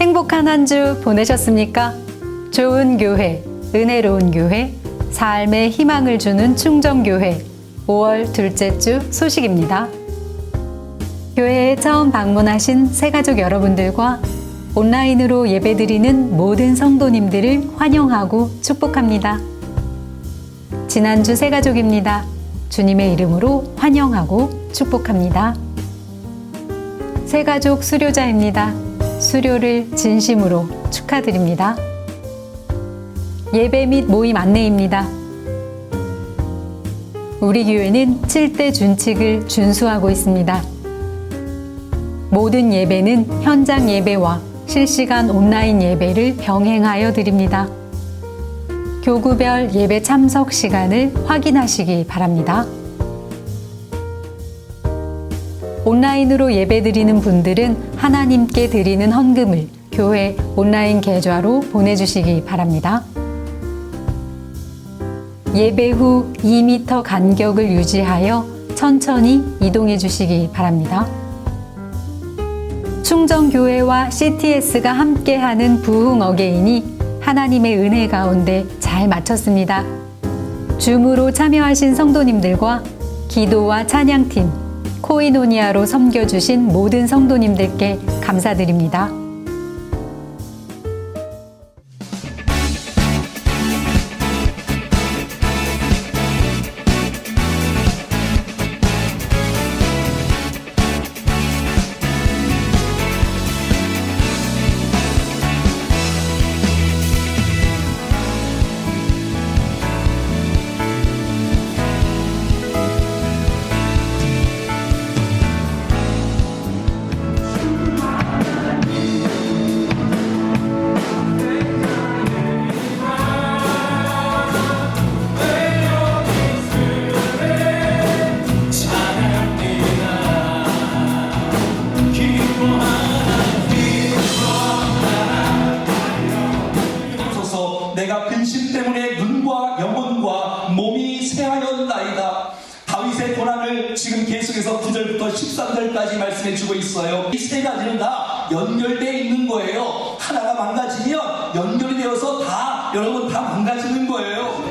행복한 한 주 보내셨습니까? 좋은 교회, 은혜로운 교회, 삶에 희망을 주는 충정교회 5월 둘째 주 소식입니다. 교회에 처음 방문하신 새가족 여러분들과 온라인으로 예배드리는 모든 성도님들을 환영하고 축복합니다. 지난주 새가족입니다. 주님의 이름으로 환영하고 축복합니다. 새가족 수료자입니다. 수료를 진심으로 축하드립니다. 예배 및 모임 안내입니다. 우리 교회는 7대 준칙을 준수하고 있습니다. 모든 예배는 현장 예배와 실시간 온라인 예배를 병행하여 드립니다. 교구별 예배 참석 시간을 확인하시기 바랍니다. 온라인으로 예배 드리는 분들은 하나님께 드리는 헌금을 교회 온라인 계좌로 보내주시기 바랍니다. 예배 후 2m 간격을 유지하여 천천히 이동해 주시기 바랍니다. 충정교회와 CTS가 함께하는 부흥 어게인이 하나님의 은혜 가운데 잘 마쳤습니다. 줌으로 참여하신 성도님들과 기도와 찬양팀, 코이노니아로 섬겨주신 모든 성도님들께 감사드립니다. 계속해서 9절부터 13절까지 말씀해 주고 있어요. 이 세 가지는 다 연결되어 있는 거예요. 하나가 망가지면 연결이 되어서 다 여러분 다 망가지는 거예요.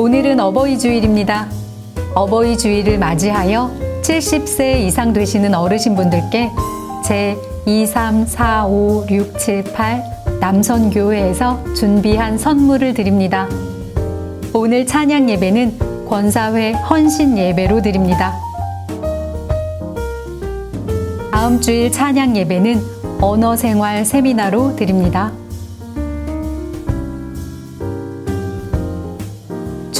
오늘은 어버이 주일입니다. 어버이 주일을 맞이하여 70세 이상 되시는 어르신분들께 제 2, 3, 4, 5, 6, 7, 8 남선교회에서 준비한 선물을 드립니다. 오늘 찬양 예배는 권사회 헌신 예배로 드립니다. 다음 주일 찬양 예배는 언어 생활 세미나로 드립니다.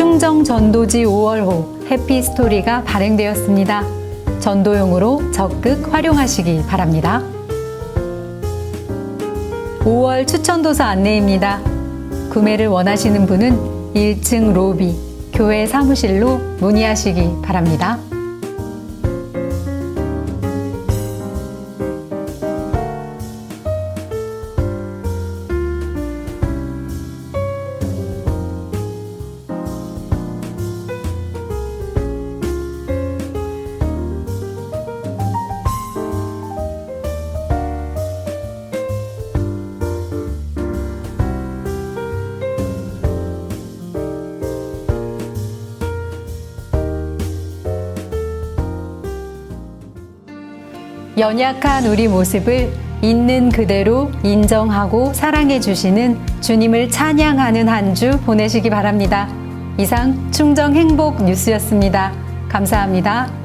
충정 전도지 5월호 해피 스토리가 발행되었습니다. 전도용으로 적극 활용하시기 바랍니다. 5월 추천도서 안내입니다. 구매를 원하시는 분은 1층 로비 교회 사무실로 문의하시기 바랍니다. 연약한 우리 모습을 있는 그대로 인정하고 사랑해 주시는 주님을 찬양하는 한 주 보내시기 바랍니다. 이상 충정 행복 뉴스였습니다. 감사합니다.